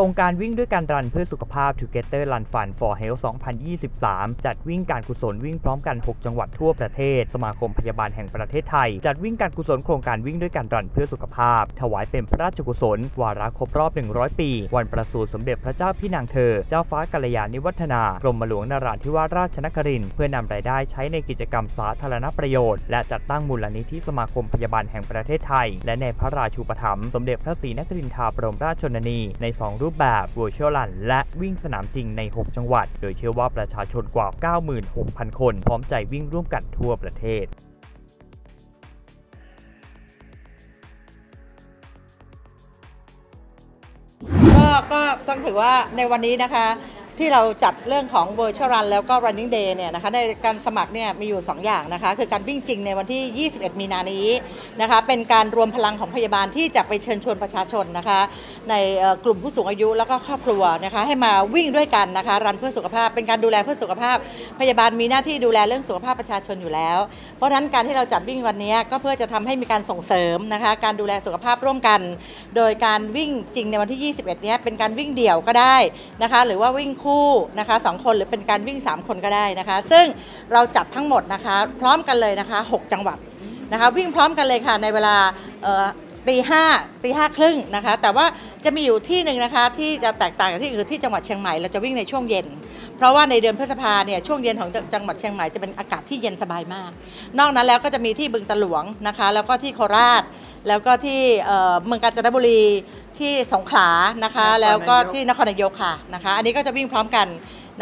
รงการวิ่งด้วยการรันเพื่อสุขภาพ Together Run Fun for Health 2023 จัดวิ่งการกุศลวิ่งพร้อมกัน 6 จังหวัดทั่วประเทศ สมาคมพยาบาลแห่งประเทศไทย จัดวิ่งการกุศลโครงการวิ่งด้วยการรันเพื่อสุขภาพ ถวายเป็นพระราชกุศล วาระครบรอบ 100 ปี วันประสูติสมเด็จพระเจ้าพี่นางเธอ เจ้าฟ้ากัลยาณิวัฒนากรมหลวงนราธิวาสราชนคริน เพื่อนำรายได้ใช้ในกิจกรรมสาธารณประโยชน์ และจัดตั้งมูลนิธิสมาคมพยาบาลแห่งประเทศไทย และในพระราชูปถัมภ์สมเด็จพระศรีนครินทราบรมราชชนนีใน 2 รูปแบบ Virtual Run และวิ่งสนามจริงใน 6 จังหวัด โดยเชื่อว่าประชาชนกว่า 96,000 คน พร้อมใจวิ่งร่วมกันทั่วประเทศก็ก็ต้องถือว่าในวันนี้นะคะ ที่เราจัดเรื่องของ Virtual Run แล้วก็ Running Day เนี่ยนะคะในการสมัครเนี่ยมีอยู่ 2 อย่างนะคะ คือการวิ่งจริงในวันที่ 21 มีนานี้นะคะเป็นการรวมพลังของพยาบาลที่จะไปเชิญชวนประชาชนนะคะ ในกลุ่มผู้สูงอายุแล้วก็ครอบครัวนะคะให้มาวิ่งด้วยกันนะคะรันเพื่อสุขภาพ เป็นการดูแลเพื่อสุขภาพ พยาบาลมีหน้าที่ดูแลเรื่องสุขภาพประชาชนอยู่แล้ว เพราะฉะนั้นการที่เราจัดวิ่งวันนี้ก็เพื่อจะทำให้มีการส่งเสริมนะคะการดูแลสุขภาพร่วมกัน โดยการวิ่งจริงในวันที่ 21 เนี้ยเป็นการวิ่งเดี่ยวก็ได้นะคะหรือว่าวิ่งคู่นะคะสองคนหรือเป็นการวิ่ง 3 คนก็ได้นะคะ ซึ่งเราจัดทั้งหมดนะคะ พร้อมกันเลยนะคะ 6 จังหวัดนะคะ วิ่งพร้อมกันเลยค่ะในเวลาตีห้าตีห้าครึ่งนะคะ แต่ว่าจะมีอยู่ที่หนึ่งนะคะ ที่จะแตกต่างกับที่อื่นคือที่จังหวัดเชียงใหม่เราจะวิ่งในช่วงเย็น เพราะว่าในเดือนพฤษภาเนี่ยช่วงเย็นของจังหวัดเชียงใหม่จะเป็นอากาศที่เย็นสบายมาก นอกนั้นแล้วก็จะมีที่บึงตะหลวงนะคะ แล้วก็ที่โคราช แล้วก็ที่เอ่อเมืองกาญจนบุรีที่สงขลานะคะ แล้วก็ที่นครนายกค่ะนะคะ อันนี้ก็จะวิ่งพร้อมกัน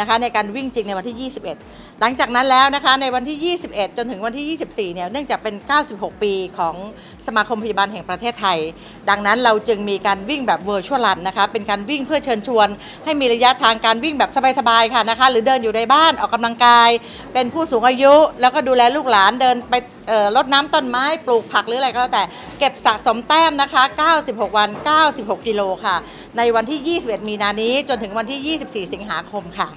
นะคะในการวิ่งจริงในวันที่ 21 หลังจากนั้นแล้วนะคะในวันที่ 21 จนถึงวันที่ 24 เนี่ยเนื่องจากเป็น 96 ปีของสมาคมพยาบาลแห่งประเทศไทย ดังนั้นเราจึงมีการวิ่งแบบ virtual run นะคะเป็นการวิ่งเพื่อเชิญชวน ให้มีระยะทางการวิ่งแบบสบายๆค่ะนะคะหรือเดินอยู่ในบ้านออกกำลังกาย เป็นผู้สูงอายุ แล้วก็ดูแลลูกหลานเดินไปเอ่อ รดน้ำต้นไม้ปลูกผักหรืออะไรก็แล้วแต่ เก็บสะสมแต้มนะคะ 96 วัน 96 กิโลค่ะ ในวันที่ 21 มีนานี้จนถึงวันที่ 24 สิงหาคมค่ะ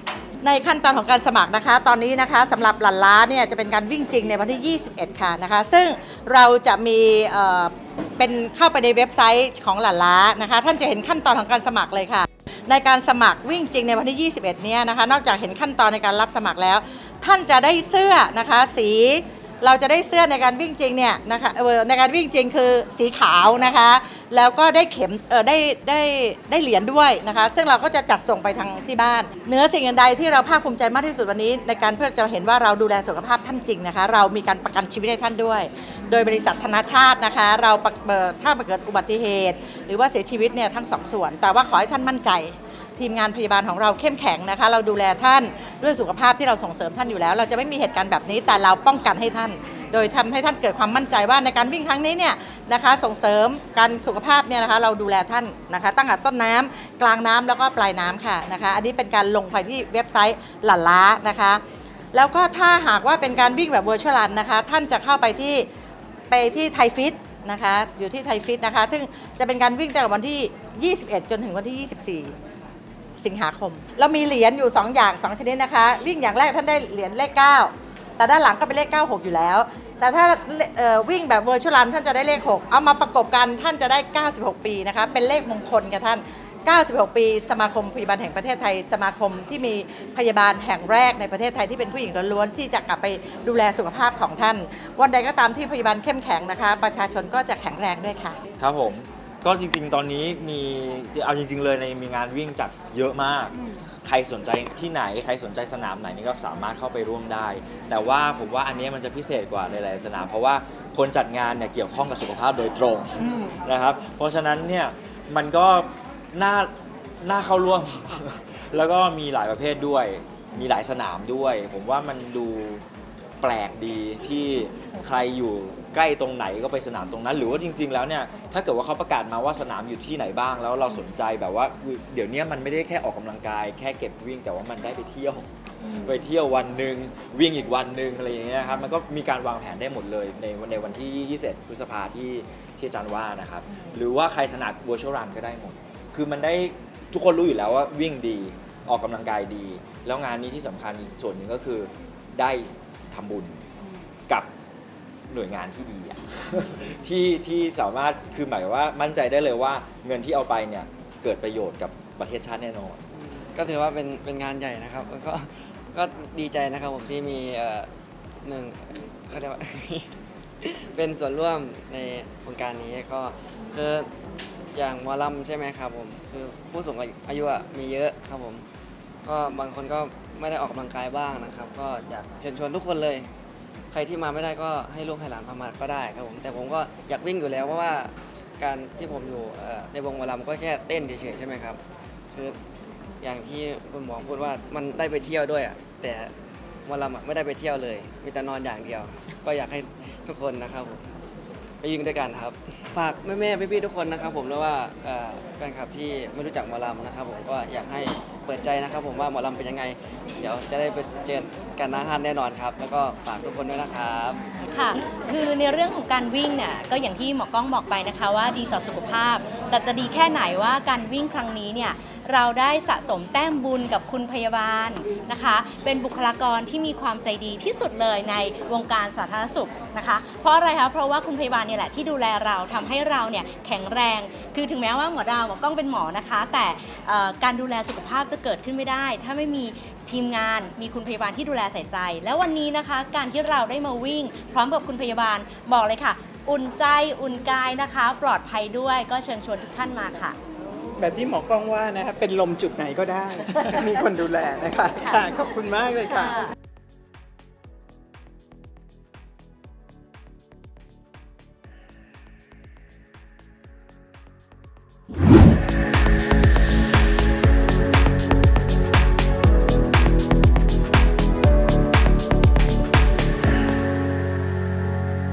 ในขั้นตอนของการสมัครนะคะ ตอนนี้นะคะสำหรับหลันล้าเนี่ยจะเป็นการวิ่งจริงในวันที่ 21 ค่ะนะคะ ซึ่งเราจะมีเอ่อเป็นเข้าไปในเว็บไซต์ของหลันล้านะคะ ท่านจะเห็นขั้นตอนของการสมัครเลยค่ะ ในการสมัครวิ่งจริงในวันที่ 21 เนี่ยนะคะ นอกจากเห็นขั้นตอนในการรับสมัครแล้ว ท่านจะได้เสื้อนะคะ สี เราจะได้เสื้อในการวิ่งจริงเนี่ยนะคะในการวิ่งจริงคือสีขาวนะคะ แล้วก็ได้เข็มเออได้ได้ได้เหรียญด้วยนะคะ ซึ่งเราก็จะจัดส่งไปทางที่บ้านเนื้อสิ่งใดที่เราภาคภูมิใจมากที่สุดวันนี้ ในการเพื่อจะเห็นว่าเราดูแลสุขภาพท่านจริงนะคะ เรามีการประกันชีวิตให้ท่านด้วย โดยบริษัทธนาชาตินะคะ เราถ้าเกิดอุบัติเหตุ หรือว่าเสียชีวิตเนี่ยทั้งสองส่วน แต่ว่าขอให้ท่านมั่นใจ ทีมงานพยาบาลของเราเข้มแข็งนะคะ เราดูแลท่านด้วยสุขภาพที่เราส่งเสริมท่านอยู่แล้ว เราจะไม่มีเหตุการณ์แบบนี้แต่เราป้องกันให้ท่าน โดยทำให้ท่านเกิดความมั่นใจว่าในการวิ่งครั้งนี้เนี่ยนะคะ ส่งเสริมการสุขภาพเนี่ยนะคะ เราดูแลท่านนะคะ ตั้งแต่ต้นน้ำกลางน้ำแล้วก็ปลายน้ำค่ะนะคะ อันนี้เป็นการลงไปที่เว็บไซต์หลั่นล้านะคะ แล้วก็ถ้าหากว่าเป็นการวิ่งแบบ virtual run นะคะ ท่านจะเข้าไปที่ไปที่ไทยฟิตนะคะอยู่ที่ไทยฟิตนะคะ ซึ่งจะเป็นการวิ่งตั้งแต่วันที่ 21 จนถึงวันที่ 24 สิงหาคม เรามีเหรียญอยู่ 2 อย่าง 2 ชนิดนะคะ วิ่งอย่างแรกท่านได้เหรียญเลข 9 แต่ด้านหลังก็เป็นเลข 96 อยู่แล้ว แต่ถ้าวิ่งแบบ virtual run ท่านจะได้เลข 6 เอามาประกบกันท่านจะได้ 96 ปีนะคะเป็นเลขมงคลกับท่าน 96 ปี สมาคมพยาบาลแห่งประเทศไทย สมาคมที่มีพยาบาลแห่งแรกในประเทศไทยที่เป็นผู้หญิงล้วนๆที่จะกลับไปดูแลสุขภาพของท่าน วันใดก็ตามที่พยาบาลเข้มแข็งนะคะ ประชาชนก็จะแข็งแรงด้วยค่ะ ครับผม ก็จริงๆ ตอนนี้มีเอาจริง ๆ เลยในมีงานวิ่งจัดเยอะมาก ใครสนใจที่ไหนใครสนใจสนามไหนนี่ก็สามารถเข้าไปร่วมได้ แต่ว่าผมว่าอันเนี้ยมันจะพิเศษกว่าหลายๆสนาม เพราะว่าคนจัดงานเนี่ยเกี่ยวข้องกับสุขภาพโดยตรงนะครับ เพราะฉะนั้นเนี่ยมันก็น่าน่าเข้าร่วม แล้วก็มีหลายประเภทด้วย มีหลายสนามด้วย ผมว่ามันดู แปลกดีที่ใครอยู่ใกล้ตรงไหนก็ไปสนามตรงนั้น หรือว่าจริง ๆ แล้วเนี่ยถ้าเกิดว่าเขาประกาศมาว่าสนามอยู่ที่ไหนบ้างแล้วเราสนใจแบบว่าคือเดี๋ยวนี้มันไม่ได้แค่ออกกำลังกาย แค่เก็บวิ่งแต่ว่ามันได้ไปเที่ยวไปเที่ยววันหนึ่งวิ่งอีกวันหนึ่งอะไรอย่างเงี้ยครับมันก็มีการวางแผนได้หมดเลยในในวันที่ 21 พฤษภาที่ที่อาจารย์ว่านะครับ หรือว่าใครถนัด virtual run ก็ได้หมด คือมันได้ทุกคนรู้อยู่แล้วว่าวิ่งดีออกกำลังกายดี แล้วงานนี้ที่สำคัญอีกส่วนหนึ่งก็คือได้ ทำบุญกับหน่วยงานที่ดีอะ ที่ที่สามารถคือหมายว่ามั่นใจได้เลยว่าเงินที่เอาไปเนี่ยเกิดประโยชน์กับประเทศชาติแน่นอน ก็ถือว่าเป็นเป็นงานใหญ่นะครับแล้วก็ก็ดีใจนะครับผมที่มีเอ่อหนึ่งเขาเรียกว่า เป็นส่วนร่วมในโครงการนี้ก็คืออย่างหมอลำใช่ไหมครับผมคือผู้สูงอายุอะมีเยอะครับผม ก็บางคนก็ ไม่ได้ออกกำลังกายบ้างนะครับ ก็อยากเชิญชวนทุกคนเลย ใครที่มาไม่ได้ก็ให้ลูกให้หลานพามาก็ได้ครับผมแต่ผมก็อยากวิ่งอยู่แล้วเพราะว่าการที่ผมอยู่เอ่อในวงหมอลำก็แค่เต้นเฉยๆใช่ไหมครับ คืออย่างที่คุณหมอพูดว่ามันได้ไปเที่ยวด้วยอะแต่หมอลำอะไม่ได้ไปเที่ยวเลยมีแต่นอนอย่างเดียว ก็อยากให้ทุกคนนะครับผม ไปวิ่งด้วยกันครับ ฝากแม่ๆพี่ๆทุกคนนะครับผมแล้วว่าเอ่อแฟนคลับที่ไม่รู้จักหมอลำนะครับผมก็อยากให้เปิดใจนะครับ ผมว่าหมอลำเป็นยังไง เดี๋ยวจะได้ไปเจอกันหน้าห้านแน่นอนครับ แล้วก็ฝากทุกคนด้วยนะครับ ค่ะ คือในเรื่องของการวิ่งเนี่ยก็อย่างที่หมอกล้องบอกไปนะคะว่าดีต่อสุขภาพ แต่จะดีแค่ไหนว่าการวิ่งครั้งนี้เนี่ย เราได้สะสมแต้มบุญกับคุณพยาบาลนะคะ เป็นบุคลากรที่มีความใจดีที่สุดเลยในวงการสาธารณสุขนะคะ เพราะอะไรคะเพราะว่าคุณพยาบาลเนี่ยแหละที่ดูแลเราทำให้เราเนี่ยแข็งแรง คือถึงแม้ว่าหมอดาวหมอกล้องเป็นหมอนะคะ แต่การดูแลสุขภาพจะเกิดขึ้นไม่ได้ ถ้าไม่มีทีมงานมีคุณพยาบาลที่ดูแลใส่ใจ แล้ววันนี้นะคะ การที่เราได้มาวิ่ง พร้อมกับคุณพยาบาลบอกเลยค่ะ อุ่นใจอุ่นกายนะคะ ปลอดภัยด้วยก็เชิญชวนทุกท่านมาค่ะ แบบที่หมอกล้องว่านะครับเป็นลมจุดไหนก็ได้ มีคนดูแลนะคะค่ะค่ะขอบคุณมากเลยค่ะค่ะ